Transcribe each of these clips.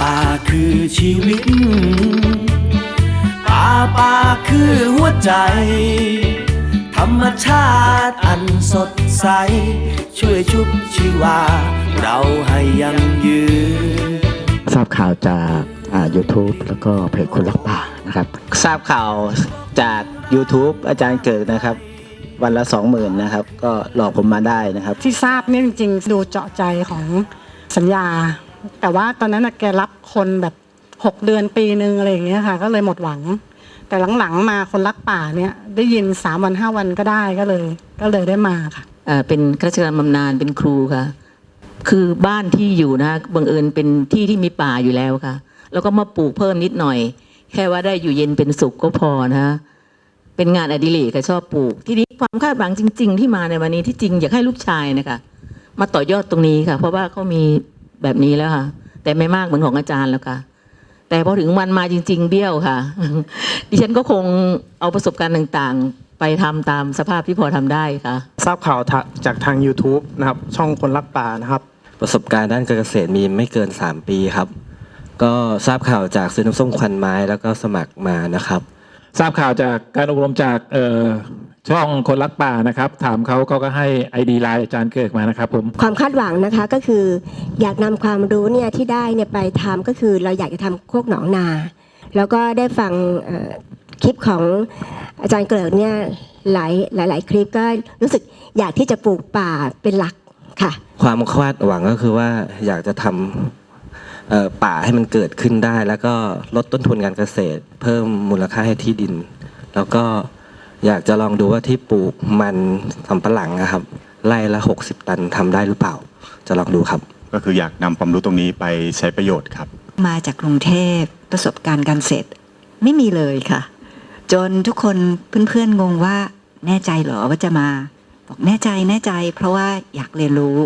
ป่าคือชีวิต ป่าป่าคือหัวใจ ธรรมชาติอันสดใส ช่วยชุบชีวา เราให้ยังยืน ทราบข่าวจากอ่า YouTube แล้วก็เพจคนรักป่านะครับ ทราบข่าวจาก YouTube อาจารย์เกิดนะครับ วันละสองหมื่นนะครับ ก็หลอกผมมาได้นะครับ ที่ทราบเนี่ยจริงๆ ดูเจาะใจของสัญญา แต่ว่าตอนนั้นแกรับคนแบบหกเดือนปีหนึ่งอะไรอย่างเงี้ยค่ะ ก็เลยหมดหวัง แต่หลังๆมาคนรักป่าเนี่ยได้ยินสามวันห้าวันก็ได้ก็เลย ก็เลยได้มาค่ะเออเป็นข้าราชการบำนาญเป็นครูค่ะ คือบ้านที่อยู่นะบังเอิญเป็นที่ที่มีป่าอยู่แล้วค่ะ แล้วก็มาปลูกเพิ่มนิดหน่อย แค่ว่าได้อยู่เย็นเป็นสุขก็พอนะเป็นงานอดิเรกค่ะชอบปลูก ทีนี้ความคาดหวังจริง ๆ ที่มาในวันนี้ที่จริงอยากให้ลูกชายนะคะมาต่อยอดตรงนี้ค่ะ เพราะว่าเขามี แบบนี้แล้วค่ะ แต่ไม่มากเหมือนของอาจารย์แล้วค่ะ แต่พอถึงวันมาจริง ๆ เบี้ยวค่ะ ดิฉันก็คงเอาประสบการณ์ต่างๆ ไปทำตามสภาพที่พอทำได้ค่ะ ทราบข่าวทะจากทาง YouTube นะครับ ช่องคนรักป่านะครับ ประสบการณ์ด้านการเกษตรมีไม่เกิน 3 ปีครับ ก็ทราบข่าวจากซื้อน้ำส้มควันไม้แล้วก็สมัครมานะครับ ทราบข่าวจากการอบรมจากเอ่อช่องคนรักป่านะครับ ถามเขาเขาก็ให้ไอดีไลน์อาจารย์เกิดมานะครับผมความคาดหวังนะคะก็คืออยากนำความรู้เนี่ยที่ได้เนี่ยไปทำก็คือเราอยากจะทำโคกหนองนา แล้วก็ได้ฟังเอ่อคลิปของอาจารย์เกลิกเนี่ยหลายหลายหลายคลิปก็รู้สึกอยากที่จะปลูกป่าเป็นหลักค่ะ ความคาดหวังก็คือว่าอยากจะทำเอ่อ ป่าให้มันเกิดขึ้นได้ แล้วก็ลดต้นทุนการเกษตร เพิ่มมูลค่าให้ที่ดิน แล้วก็อยากจะลองดูว่าที่ปลูกมันสำปะหลังนะครับไร่ละ 60 ตันทำได้หรือเปล่า จะลองดูครับ ก็คืออยากนำความรู้ตรงนี้ไปใช้ประโยชน์ครับ มาจากกรุงเทพประสบการณ์การเสร็จไม่มีเลยค่ะ จนทุกคนเพื่อนๆงงว่าแน่ใจเหรอว่าจะมา บอกแน่ใจแน่ใจ เพราะว่าอยากเรียนรู้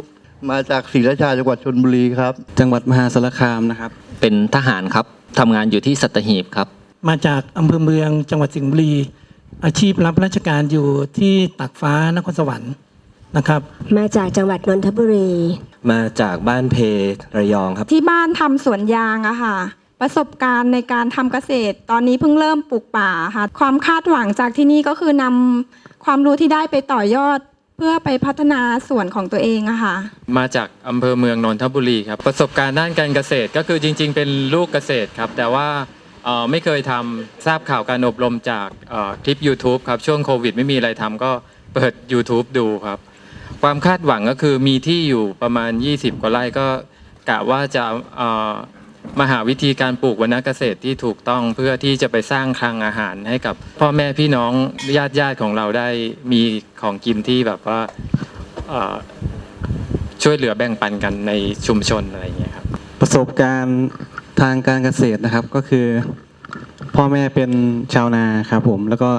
มาจากศรีราชาจังหวัดชนบุรีครับ จังหวัดมหาสารคามนะครับ เป็นทหารครับทำงานอยู่ที่สัตหีบครับ มาจากอำเภอเมืองจังหวัดสิงห์บุรี อาชีพรับราชการอยู่ที่ตากฟ้านครสวรรค์นะครับ มาจากจังหวัดนนทบุรี มาจากบ้านเพระยองครับ ที่บ้านทำสวนยางอะค่ะ ประสบการณ์ในการทำเกษตร ตอนนี้เพิ่งเริ่มปลูกป่าค่ะ ความคาดหวังจากที่นี่ก็คือนำความรู้ที่ได้ไปต่อยอด เพื่อไปพัฒนาสวนของตัวเองอะค่ะ มาจากอำเภอเมืองนนทบุรีครับ ประสบการณ์ด้านการเกษตรก็คือจริง ๆ เป็นลูกเกษตรครับ แต่ว่าเอ่อไม่เคยทำทราบข่าวการอบรมจากเอ่อคลิป YouTube ครับ ช่วงโควิดไม่มีอะไรทำก็เปิด YouTube ดูครับ ความคาดหวังก็คือมีที่อยู่ประมาณ 20 กว่าไร่ก็กะว่าจะเอ่อ มาหาวิธีการปลูกวรรณเกษตรที่ถูกต้องเพื่อที่จะไปสร้างคลังอาหารให้กับ พ่อแม่พี่น้องญาติญาติๆของเราได้มีของกินที่แบบว่าเอ่อช่วยเหลือแบ่งปันกันในชุมชนอะไรอย่างเงี้ยครับประสบการณ์ทางการเกษตรนะครับก็คือ พ่อแม่เป็นชาวนาครับผมแล้วก็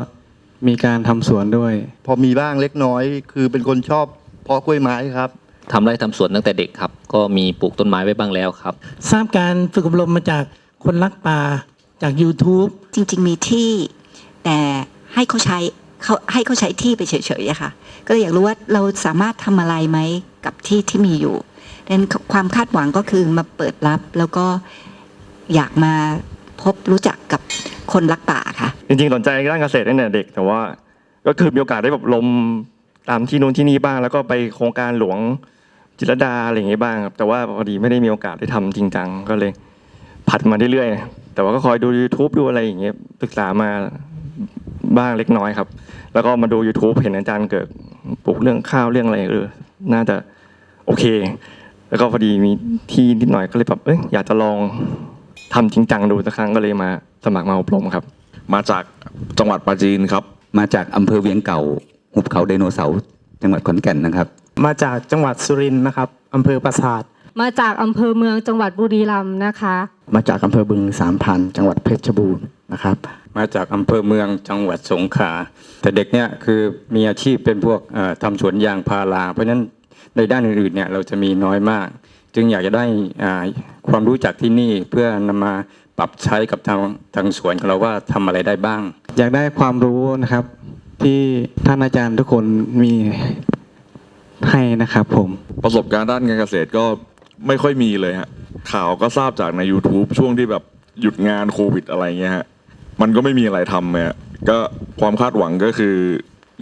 มีการทำสวนด้วย พอมีบ้างเล็กน้อย คือเป็นคนชอบเพาะกล้วยไม้ครับ ทำไร่ทำสวนตั้งแต่เด็กครับ ก็มีปลูกต้นไม้ไว้บ้างแล้วครับ ทราบการฝึกอบรมมาจากคนรักป่าจาก YouTube จริง ๆ มีที่แต่ให้เขาใช้เขาให้เขาใช้ที่ไปเฉยๆอะค่ะ ก็เลยอยากรู้ว่าเราสามารถทำอะไรไหมกับที่ที่มีอยู่ดังนั้นความคาดหวังก็คือมาเปิดรับ แล้วก็อยากมาพบรู้จักกับคนรักป่าค่ะ จริงๆสนใจด้านเกษตรตั้งแต่เด็ก แต่ว่าก็คือมีโอกาสได้แบบลมตามที่นู้นที่นี่บ้างแล้วก็ไปโครงการหลวง จิตรลดาอะไรอย่างเงี้ยบ้างครับแต่ว่าพอดีไม่ได้มีโอกาสได้ทำจริงจังก็เลย ผัดมาเรื่อยๆแต่ว่าก็คอยดู YouTube ดูอะไรอย่างเงี้ยศึกษามาบ้างเล็กน้อยครับ แล้วก็มาดู YouTube เห็นอาจารย์เกิดปลูกเรื่องข้าวเรื่องอะไรเออน่าจะโอเค แล้วก็พอดีมีที่นิดหน่อยก็เลยแบบเอ้ยอยากจะลองทำจริงจังดูสักครั้งก็เลยมาสมัครมาอบรมครับ มาจากจังหวัดปราจีนครับ มาจากอำเภอเวียงเก่าหุบเขาไดโนเสาร์จังหวัดขอนแก่นนะครับ มาจากจังหวัดสุรินทร์นะครับอำเภอปราสาท มาจากอำเภอเมืองจังหวัดบุรีรัมย์นะคะ มาจากอำเภอบึงสามพันจังหวัดเพชรบูรณ์นะครับ มาจากอำเภอเมืองจังหวัดสงขลาแต่เด็กเนี่ยคือมีอาชีพเป็นพวกเอ่อทำสวนยางพารา เพราะฉะนั้นในด้านอื่นๆเนี่ยเราจะมีน้อยมาก จึงอยากจะได้อ่าความรู้จากที่นี่เพื่อนำมาปรับใช้กับทางทางสวนของเราว่าทำอะไรได้บ้าง อยากได้ความรู้นะครับที่ท่านอาจารย์ทุกคนมี ให้นะครับผมประสบการณ์ด้านการเกษตรก็ไม่ค่อยมีเลยฮะข่าวก็ทราบจากใน YouTube ช่วงที่แบบหยุดงานโควิดอะไรเงี้ยฮะมันก็ไม่มีอะไรทำเลยฮะก็ความคาดหวังก็คือ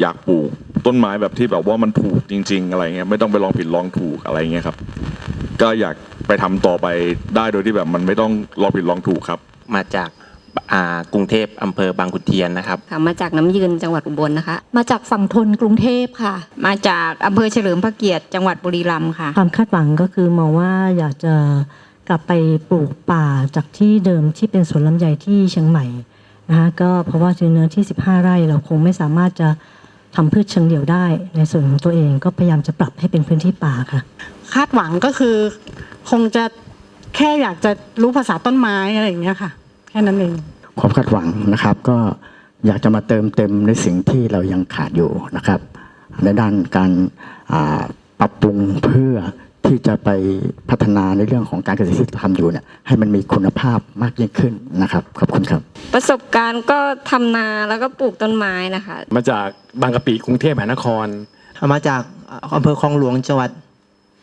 อยากปลูกต้นไม้แบบที่แบบว่ามันถูกจริง ๆ อะไรเงี้ยไม่ต้องไปลองผิดลองถูกอะไรเงี้ยครับ ก็อยากไปทำต่อไปได้โดยที่แบบมันไม่ต้องลองผิดลองถูกครับ มาจาก อ่ากรุงเทพอำเภอบางขุนเทียนนะครับ ค่ะมาจากน้ำยืนจังหวัดอุบลนะคะ มาจากฝั่งทนกรุงเทพค่ะ มาจากอำเภอเฉลิมพระเกียรติจังหวัดบุรีรัมย์ค่ะ ความคาดหวังก็คือมองว่าอยากจะกลับไปปลูกป่าจากที่เดิมที่เป็นสวนลำไยที่เชียงใหม่นะคะก็เพราะว่าเนื้อที่ 15 ไร่เราคงไม่สามารถจะทำพืชเชิงเดี่ยวได้ ในส่วนของตัวเองก็พยายามจะปรับให้เป็นพื้นที่ป่าค่ะ คาดหวังก็คือ คงจะแค่อยากจะรู้ภาษาต้นไม้อะไรอย่างเงี้ยค่ะแค่นั้นเองความคาดหวังนะครับ ก็อยากจะมาเติมเต็มในสิ่งที่เรายังขาดอยู่นะครับ ในด้านการอ่าปรับปรุงเพื่อที่จะไปพัฒนาในเรื่องของการเกษตรที่ทำอยู่เนี่ยให้มันมีคุณภาพมากยิ่งขึ้นนะครับขอบคุณครับ ประสบการณ์ก็ทำนาแล้วก็ปลูกต้นไม้นะคะ มาจากบางกะปิกรุงเทพมหานคร มาจากอำเภอคลองหลวงจังหวัด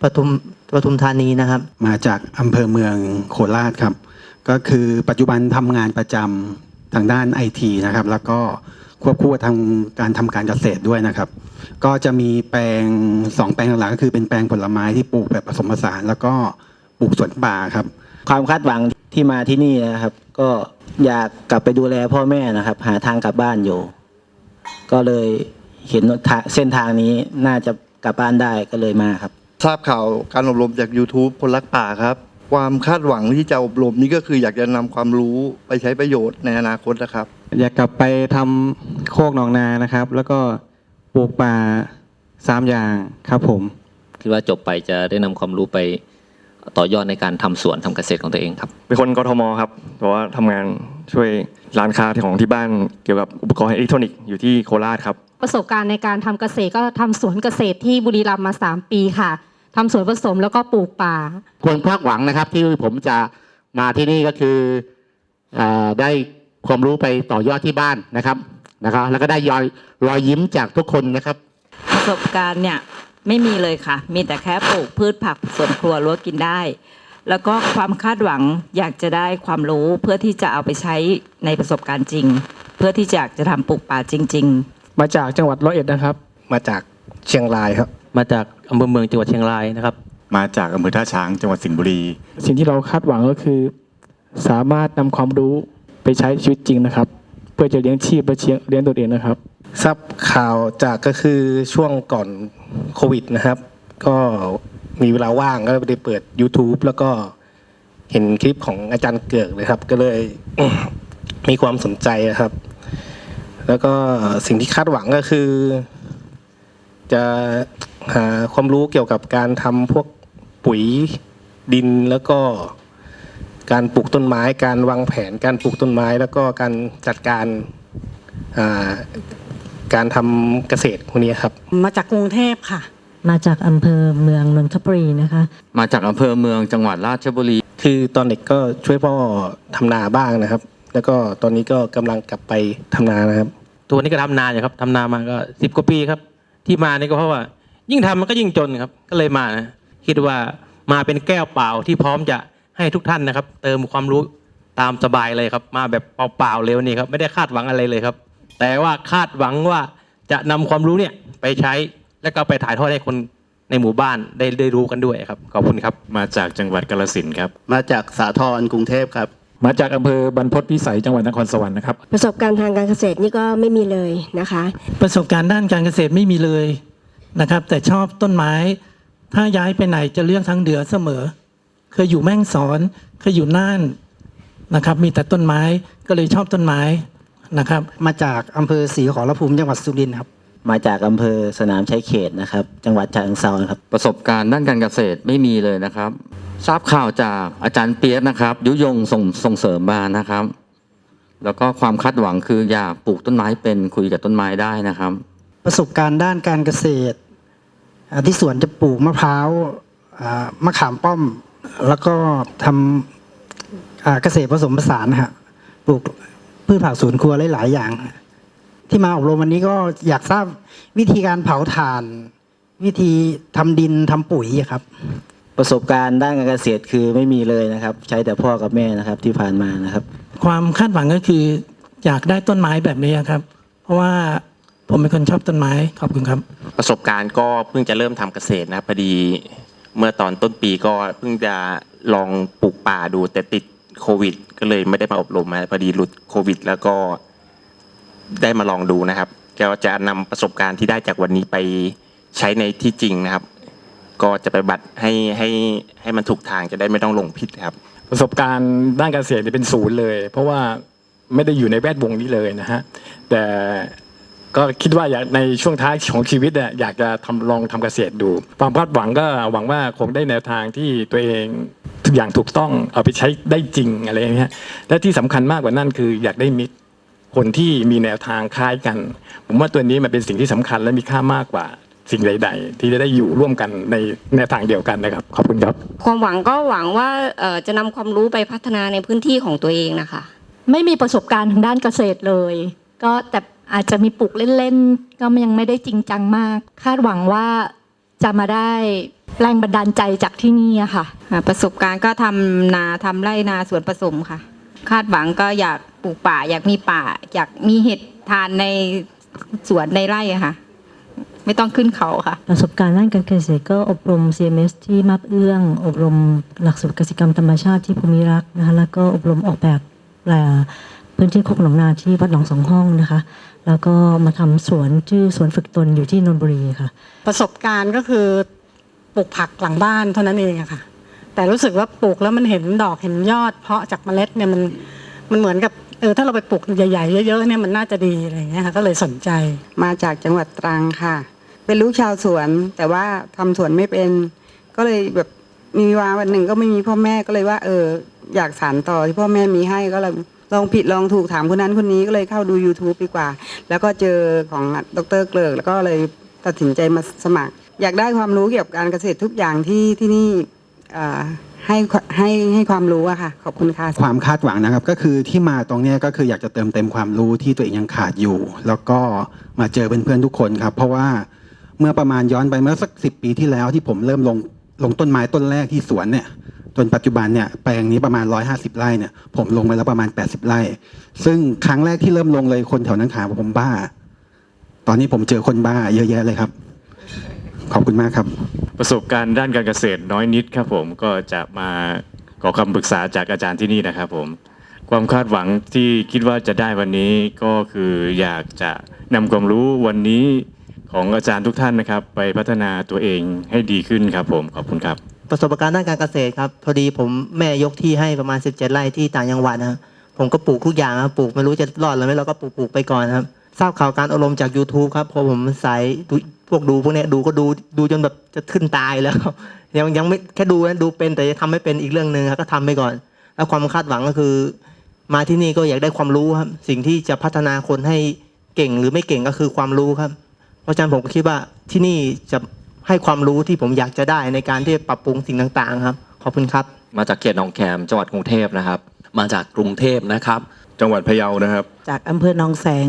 ปทุมปทุมธานีนะครับ มาจากอำเภอเมืองโคราชครับ ก็คือปัจจุบันทำงานประจำทางด้านไอทีนะครับ แล้วก็ควบคู่กับทางการทำการเกษตรด้วยนะครับ ก็จะมีแปลงสองแปลงหลักๆก็คือเป็นแปลงผลไม้ที่ปลูกแบบผสมผสาน แล้วก็ปลูกสวนป่าครับ ความคาดหวังที่มาที่นี่นะครับ ก็อยากกลับไปดูแลพ่อแม่นะครับ หาทางกลับบ้านอยู่ ก็เลยเห็นทางเส้นทางนี้น่าจะกลับบ้านได้ก็เลยมาครับ ทราบข่าวการอบรมจาก YouTube คนรักป่าครับ ความคาดหวังที่จะอบรมนี้ก็คืออยากจะนำความรู้ไปใช้ประโยชน์ในอนาคตนะครับ อยากกลับไปทำโคกหนองนานะครับ แล้วก็ปลูกป่าสามอย่างครับผม คิดว่าจบไปจะได้นำความรู้ไปต่อยอดในการทำสวนทำเกษตรของตัวเองครับ เป็นคนกทมครับแต่ว่าทำงานช่วยร้านค้าที่ของที่บ้านเกี่ยวกับอุปกรณ์อิเล็กทรอนิกส์อยู่ที่โคราชครับ ประสบการณ์ในการทำเกษตรก็ทำสวนเกษตรที่บุรีรัมย์มา 3 ปีค่ะ ทำสวนผสมแล้วก็ปลูกป่าความคาดหวังนะครับ ที่ผมจะมาที่นี่ก็คืออาได้ความรู้ไปต่อยอดที่บ้านนะครับนะครับ แล้วก็ได้รอยรอยยิ้มจากทุกคนนะครับ ประสบการณ์เนี่ยไม่มีเลยค่ะ มีแต่แค่ปลูกพืชผักสวนครัวรั้วกินได้ แล้วก็ความคาดหวังอยากจะได้ความรู้เพื่อที่จะเอาไปใช้ในประสบการณ์จริง เพื่อที่จะอยากจะทำปลูกป่าจริง ๆ มาจากจังหวัดร้อยเอ็ดนะครับ มาจากเชียงรายครับ มาจากอำเภอเมืองจังหวัดเชียงรายนะครับ มาจากอำเภอท่าช้างจังหวัดสิงห์บุรี สิ่งที่เราคาดหวังก็คือ สามารถนำความรู้ไปใช้ชีวิตจริงนะครับ เพื่อจะเลี้ยงชีพและเชียงเลี้ยงตัวเองนะครับ ทราบข่าวจากก็คือช่วงก่อนโควิดนะครับ ก็มีเวลาว่างก็ได้เปิด YouTube แล้วก็เห็นคลิปของอาจารย์เกิกเลยครับ ก็เลยมีความสนใจนะครับ แล้วก็สิ่งที่คาดหวังก็คือ จะ หาความรู้เกี่ยวกับการทำพวกปุ๋ยดินแล้วก็การปลูกต้นไม้ การวางแผนการปลูกต้นไม้ แล้วก็การจัดการอ่าการทำเกษตรพวกนี้ครับ มาจากกรุงเทพค่ะ มาจากอำเภอเมืองนนทบุรีนะคะ มาจากอำเภอเมืองจังหวัดราชบุรี คือตอนเด็กก็ช่วยพ่อทำนาบ้างนะครับ แล้วก็ตอนนี้ก็กำลังกลับไปทำนานะครับ ตัวนี้ก็ทำนาอยู่ครับทำนามาก็สิบกว่าปีครับ ที่มานี่ก็เพราะว่า ยิ่งทำมันก็ยิ่งจนครับ ก็เลยมานะคิดว่ามาเป็นแก้วเปล่าที่พร้อมจะให้ทุกท่านนะครับ เติมความรู้ตามสบายเลยครับ มาแบบเปล่าๆเร็วนี่ครับ ไม่ได้คาดหวังอะไรเลยครับ แต่ว่าคาดหวังว่าจะนำความรู้เนี่ยไปใช้แล้วก็ไปถ่ายทอดให้คนในหมู่บ้านได้ได้รู้กันด้วยครับขอบคุณครับ มาจากจังหวัดกาฬสินธุ์ครับ มาจากสาทรกรุงเทพครับ มาจากอำเภอบรรพตพิสัยจังหวัดนครสวรรค์นะครับประสบการณ์ทางการเกษตรนี่ก็ไม่มีเลยนะคะ ประสบการณ์ด้านการเกษตรไม่มีเลย นะครับ แต่ชอบต้นไม้ ถ้าย้ายไปไหนจะเลือกทางเหนือเสมอ เคยอยู่แม่งสอน เคยอยู่น่านนะครับ มีแต่ต้นไม้ก็เลยชอบต้นไม้นะครับ มาจากอำเภอศรีขอรภูมิจังหวัดสุรินทร์ครับ มาจากอำเภอสนามชัยเขตนะครับ จังหวัดฉะเชิงเทราครับ ประสบการณ์ด้านการเกษตรไม่มีเลยนะครับ ทราบข่าวจากอาจารย์เปียกนะครับ ยุยงส่งส่งเสริมมานะครับ แล้วก็ความคาดหวังคืออยากปลูกต้นไม้เป็นคุยกับต้นไม้ได้นะครับ ประสบการณ์ด้านการเกษตรอ่าที่สวนจะปลูกมะพร้าวอ่ามะขามป้อม แล้วก็ทำอ่าเกษตรผสมผสานนะฮะปลูกพืชผักสวนครัวหลาย ๆ อย่าง ที่มาอบรมวันนี้ก็อยากทราบทราบวิธีการเผาถ่าน วิธีทำดินทำปุ๋ยอะครับปประสบการณ์ด้านการเกษตรคือไม่มีเลยนะครับ ใช้แต่พ่อกับแม่นะครับที่ผ่านมานะครับ ความคาดหวังก็คืออยากได้ต้นไม้แบบนี้ครับ เพราะว่า ผมเป็นคนชอบต้นไม้ขอบคุณครับ ประสบการณ์ก็เพิ่งจะเริ่มทำเกษตรนะครับพอดีเมื่อตอนต้นปีก็เพิ่งจะลองปลูกป่าดูแต่ติดโควิด ก็เลยไม่ได้มาอบรมนะพอดีหลุดโควิด แล้วก็ได้มาลองดูนะครับก็จะนำประสบการณ์ที่ได้จากวันนี้ไปใช้ในที่จริงนะครับ ก็จะไปบัตรให้ให้ให้มันถูกทางจะได้ไม่ต้องลงผิดครับ ประสบการณ์ด้านการเกษตรเนี่ยเป็นศูนย์เลย เพราะว่าไม่ได้อยู่ในแวดวงนี้เลยนะฮะแต่ ก็คิดว่าอยากในช่วงท้ายของชีวิตเนี่ยอยากจะทำลองทำเกษตรดู ความคาดหวังก็หวังว่าคงได้แนวทางที่ตัวเองทุกอย่างถูกต้องเอาไปใช้ได้จริงอะไรอย่างเงี้ยและที่สำคัญมากกว่านั้นคืออยากได้มิตรคนที่มีแนวทางคล้ายกัน ผมว่าตัวนี้มันเป็นสิ่งที่สำคัญและมีค่ามากกว่าสิ่งใด ๆ ที่จะได้อยู่ร่วมกันในแนวทางเดียวกันนะครับขอบคุณครับ ความหวังก็หวังว่าเอ่อจะนำความรู้ไปพัฒนาในพื้นที่ของตัวเองนะคะ ไม่มีประสบการณ์ทางด้านเกษตรเลย ก็แต่ อาจจะมีปลูกเล่นๆ ก็ยังไม่ได้จริงจังมาก คาดหวังว่าจะมาได้แรงบันดาลใจจากที่นี่อะค่ะ อ่าประสบการณ์ก็ทำนาทำไร่นาสวนผสมค่ะ คาดหวังก็อยากปลูกป่า อยากมีป่า อยากมีเห็ดทานในสวนในไร่อะค่ะ ไม่ต้องขึ้นเขาค่ะ ประสบการณ์ด้านการเกษตรก็อบรม CMS ที่มับเอื้อง อบรมหลักสูตรกสิกรรมธรรมชาติที่ภูมิรักษ์นะคะแล้วก็อบรมออกแบบแปลพื้นที่โคกหนองนาที่วัดหนองสองห้องนะคะ แล้วก็มาทำสวนชื่อสวนฝึกตนอยู่ที่นนทบุรีค่ะ ประสบการณ์ก็คือปลูกผักหลังบ้านเท่านั้นเองอะค่ะ แต่รู้สึกว่าปลูกแล้วมันเห็นดอกเห็นยอด เพาะจากเมล็ดเนี่ยมันมันเหมือนกับเออถ้าเราไปปลูกใหญ่ๆเยอะๆเนี่ยมันน่าจะดีอะไรอย่างเงี้ยค่ะก็เลยสนใจ มาจากจังหวัดตรังค่ะ เป็นลูกชาวสวน แต่ว่าทำสวนไม่เป็น ก็เลยแบบมีวาวันหนึ่งก็ไม่มีพ่อแม่ก็เลยว่า เออ อยากสานต่อที่พ่อแม่มีให้ก็เลย ลองผิดลองถูกถามคนนั้นคนนี้ก็เลยเข้าดู YouTube ดีกว่า แล้วก็เจอของดรเกลิกแล้วก็เลยตัดสินใจมาสมัคร อยากได้ความรู้เกี่ยวกับการเกษตรทุกอย่างที่ที่นี่ให้ให้ให้ความรู้อะค่ะ ขอบคุณค่ะความคาดหวังนะครับ ก็คือที่มาตรงนี้ก็คืออยากจะเติมเต็มความรู้ที่ตัวเองยังขาดอยู่ แล้วก็มาเจอเพื่อนๆทุกคนครับ เพราะว่าเมื่อประมาณย้อนไปเมื่อสักสิปีที่แล้วที่ผมเริ่มลงลงต้นไม้ต้นแรกที่สวนเนี่ย จนปัจจุบันเนี่ยแปลงนี้ประมาณ 150 ไร่เนี่ยผมลงไปแล้วประมาณ 80 ไร่ ซึ่งครั้งแรกที่เริ่มลงเลยคนแถวนั้นถามว่าผมบ้า ตอนนี้ผมเจอคนบ้าเยอะแยะเลยครับ ขอบคุณมากครับ ประสบการณ์ด้านการเกษตรน้อยนิดครับผมก็จะมาขอคำปรึกษาจากอาจารย์ที่นี่นะครับผมความคาดหวังที่คิดว่าจะได้วันนี้ก็คืออยากจะนำความรู้วันนี้ของอาจารย์ทุกท่านนะครับ ไปพัฒนาตัวเองให้ดีขึ้นครับผมขอบคุณครับ ประสบการณ์ด้านการเกษตรครับ พอดีผมแม่ยกที่ให้ประมาณ 17 ไร่ที่ต่างจังหวัดนะครับผมก็ปลูกทุกอย่างครับปลูกไม่รู้จะรอดหรือไม่เราก็ปลูกปลูกไปก่อนครับ ทราบข่าวการอบรมณ์จาก YouTube ครับพอผมสายพวกดูพวกเนี้ยดูก็ดูดูจนแบบจะขึ้นตายแล้ว ยังยังไม่แค่ดูนะดูเป็นแต่จะทำไม่เป็นอีกเรื่องหนึ่งครับก็ทำไปก่อน แล้วความคาดหวังก็คือ มาที่นี่ก็อยากได้ความรู้ครับ สิ่งที่จะพัฒนาคนให้เก่งหรือไม่เก่งก็คือความรู้ครับ เพราะฉะนั้นผมก็คิดว่าที่นี่จะ ให้ความรู้ที่ผมอยากจะได้ในการที่ปรับปรุงสิ่งต่างๆ ครับ ขอบคุณครับ มาจากเขตหนองแขมจังหวัดกรุงเทพนะครับ มาจากกรุงเทพนะครับ จังหวัดพะเยานะครับ จากอำเภอหนองแสง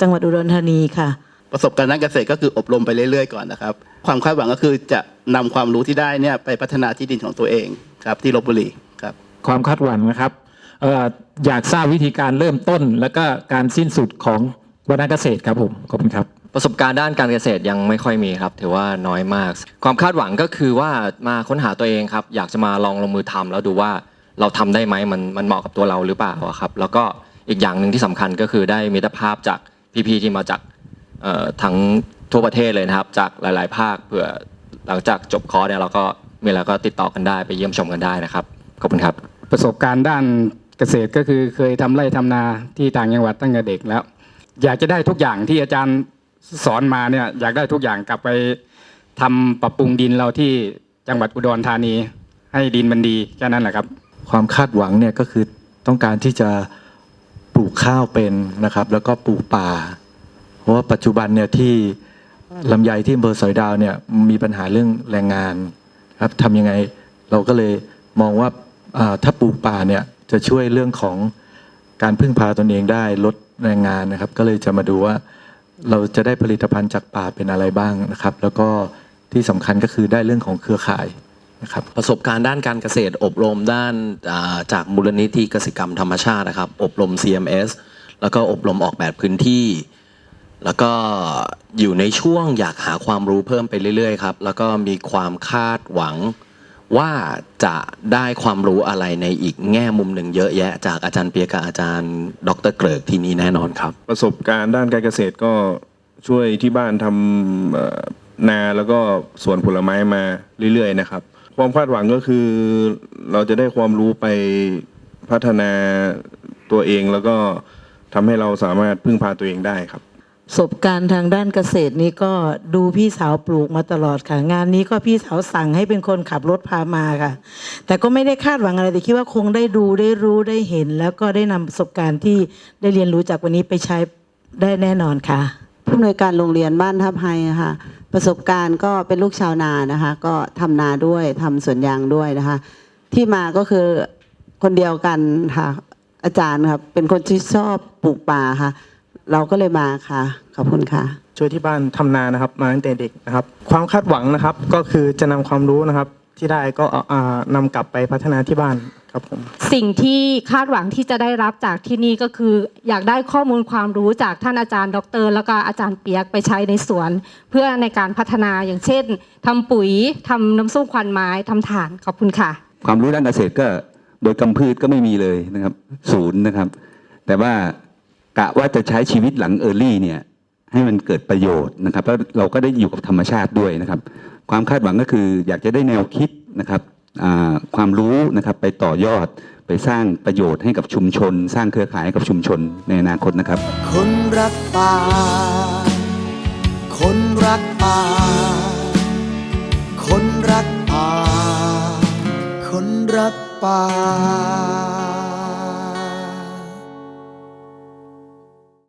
จังหวัดอุดรธานีค่ะ ประสบการณ์ด้านเกษตรก็คืออบรมไปเรื่อยๆก่อนนะครับ ความคาดหวังก็คือจะนำความรู้ที่ได้เนี่ยไปพัฒนาที่ดินของตัวเองครับที่ลบบุรีครับ ความคาดหวังนะครับเอ่ออยากทราบวิธีการเริ่มต้น และก็การสิ้นสุดของวรรณเกษตรครับผมขอบคุณครับ ประสบการณ์ด้านการเกษตรยังไม่ค่อยมีครับ ถือว่าน้อยมาก ความคาดหวังก็คือว่ามาค้นหาตัวเองครับ อยากจะมาลองลงมือทำแล้วดูว่าเราทำได้ไหมมันมันเหมาะกับตัวเราหรือเปล่าครับ แล้วก็อีกอย่างหนึ่งที่สำคัญก็คือได้มิตรภาพจากพี่ๆที่มาจากทั้งทั่วประเทศเลยนะครับ จากหลาย ๆ ภาคเผื่อหลังจากจบคอร์สเนี่ยเราก็มีอะไรก็ติดต่อกันได้ไปเยี่ยมชมกันได้นะครับขอบคุณครับ ประสบการณ์ด้านเกษตรก็คือเคยทำไร่ทำนาที่ต่างจังหวัดตั้งแต่เด็กแล้ว อยากจะได้ทุกอย่างที่อาจารย์ สอนมาเนี่ยอยากได้ทุกอย่างกลับไปทำปรับปรุงดินเราที่จังหวัดอุดรธานี ให้ดินมันดีแค่นั้นแหละครับ ความคาดหวังเนี่ยก็คือต้องการที่จะปลูกข้าวเป็นนะครับ แล้วก็ปลูกป่า เพราะว่าปัจจุบันเนี่ยที่ลำไยที่อำเภอสอยดาวเนี่ยมีปัญหาเรื่องแรงงานครับทำยังไงเราก็เลยมองว่าอ่าถ้าปลูกป่าเนี่ยจะช่วยเรื่องของการพึ่งพาตนเองได้ลดแรงงานนะครับ ก็เลยจะมาดูว่า เราจะได้ผลิตภัณฑ์จากป่าเป็นอะไรบ้างนะครับ แล้วก็ที่สำคัญก็คือได้เรื่องของเครือข่ายนะครับประสบการณ์ด้านการเกษตรอบรมด้านจากมูลนิธิเกสิกรรมธรรมชาตินะครับ อบรม CMS แล้วก็อบรมออกแบบพื้นที่ แล้วก็อยู่ในช่วงอยากหาความรู้เพิ่มไปเรื่อยๆครับแล้วก็มีความคาดหวัง ว่าจะได้ความรู้อะไรในอีกแง่มุมหนึ่งเยอะแยะ จากอาจารย์เปียกกับอาจารย์ ดรเกริกที่นี่แน่นอนครับ ประสบการณ์ด้านการเกษตรก็ช่วยที่บ้านทำเอ่อนาแล้วก็สวนผลไม้มาเรื่อยๆนะครับ ความคาดหวังก็คือเราจะได้ความรู้ไปพัฒนาตัวเองแล้วก็ทำให้เราสามารถพึ่งพาตัวเองได้ครับ ประสบการณ์ทางด้านเกษตรนี้ก็ดูพี่สาวปลูกมาตลอดค่ะ งานนี้ก็พี่สาวสั่งให้เป็นคนขับรถพามาค่ะ แต่ก็ไม่ได้คาดหวังอะไรแต่คิดว่าคงได้ดูได้รู้ได้เห็น แล้วก็ได้นำประสบการณ์ที่ได้เรียนรู้จากวันนี้ไปใช้ได้แน่นอนค่ะ ผู้อำนวยการโรงเรียนบ้านทับไฮอะค่ะประสบการณ์ก็เป็นลูกชาวนานะคะ ก็ทำนาด้วยทำสวนยางด้วยนะคะ ที่มาก็คือคนเดียวกันค่ะ อาจารย์ครับเป็นคนที่ชอบปลูกป่าค่ะ เราก็เลยมาค่ะ ขอบคุณค่ะ ช่วยที่บ้านทำนานะครับมาตั้งแต่เด็กนะครับ ความคาดหวังนะครับก็คือจะนำความรู้นะครับ ที่ได้ก็เอาอ่านำกลับไปพัฒนาที่บ้านครับผม สิ่งที่คาดหวังที่จะได้รับจากที่นี่ก็คือ อยากได้ข้อมูลความรู้จากท่านอาจารย์ ดร แล้วก็อาจารย์เปียกไปใช้ในสวน เพื่อในการพัฒนาอย่างเช่นทำปุ๋ยทำน้ำส้มควันไม้ทำถ่านขอบคุณค่ะ ความรู้ด้านเกษตรก็โดยกำพืชก็ไม่มีเลยนะครับ ศูนย์นะครับ แต่ว่า กะว่าจะใช้ชีวิตหลังเออร์ลี่เนี่ยให้มันเกิดประโยชน์นะครับแล้วเราก็ได้อยู่กับธรรมชาติด้วยนะครับ ความคาดหวังก็คืออยากจะได้แนวคิดนะครับความรู้นะครับไปต่อยอดไปสร้างประโยชน์ให้กับชุมชน สร้างเครือข่ายให้กับชุมชนในอนาคตนะครับ คนรักป่า คนรักป่า คนรักป่า คนรักป่า